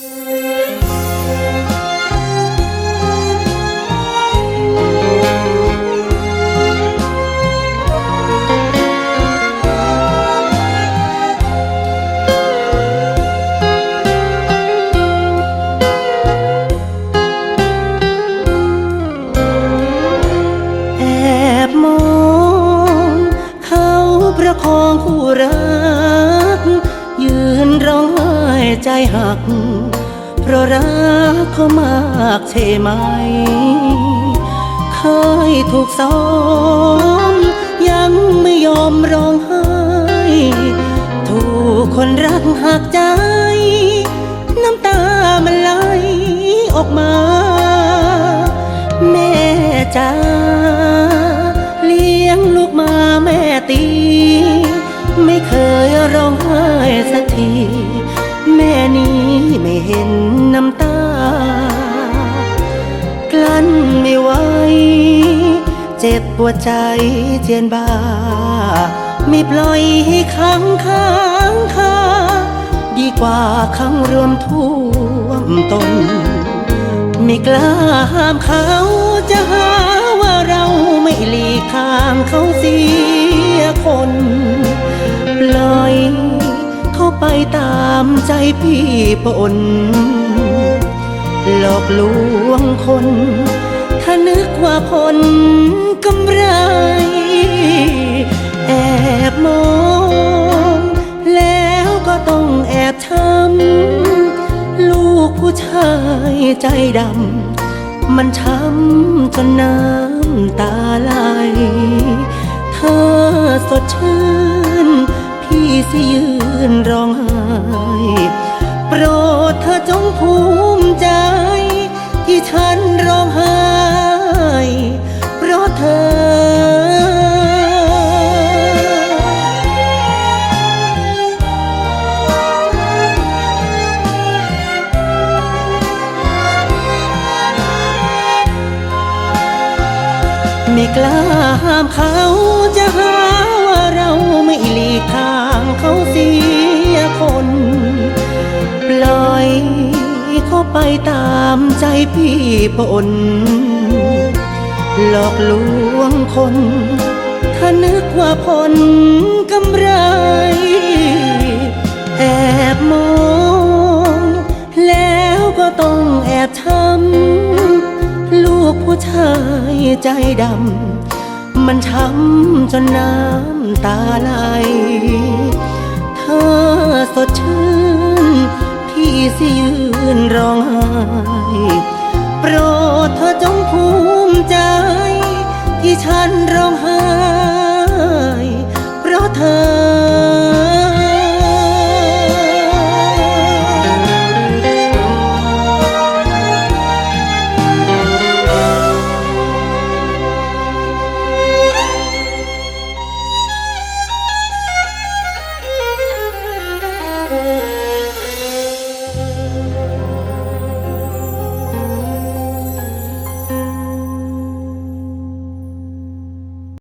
ประคองคู่รัก ยืนร้อง ใจหัก เพราะรักเขามากใช่ไหมเคยถูกซ้อม ยังไม่ยอมร้องไห้ ถูกคนรักหักใจ น้ำตามันไหลออกมา แม่จ้า เห็นน้ำตา กลั้นไม่ไหวเจ็บปวดใจเจียนบา ไม่ปล่อยให้ค้างค้างคาดีกว่าขังรวมท่วมตน ไม่กล้าห้ามเขาจะหาว่าเราไม่หลีกทางเขา ตามใจพี่ปน หลอกลวงคน ถ้านึกว่าผลกำไร แอบมอง แล้วก็ต้องแอบช้ำลูกผู้ชายใจดำ มันช้ำจนน้ำตาไหลเธอสดชื่น สิยืนร้องไห้โปรดเธอจงภูมิใจ ที่ฉันร้องไห้เพราะเธอ ไม่กล้าห้ามเขาจะหาว่าเราไม่หลีกทาง เขาเสียคน ปล่อยเขาไปตามใจพี่ปนหลอกลวงคน ถ้านึกว่าผลกำไร แอบมองแล้วก็ต้องแอบช้ำลูกผู้ชายใจดำมันช้ำจนน้ำตาไหล สดชื่น พี่สิยืนร้องไห้โปรดเธอจงภูมิใจ ที่ฉันรอ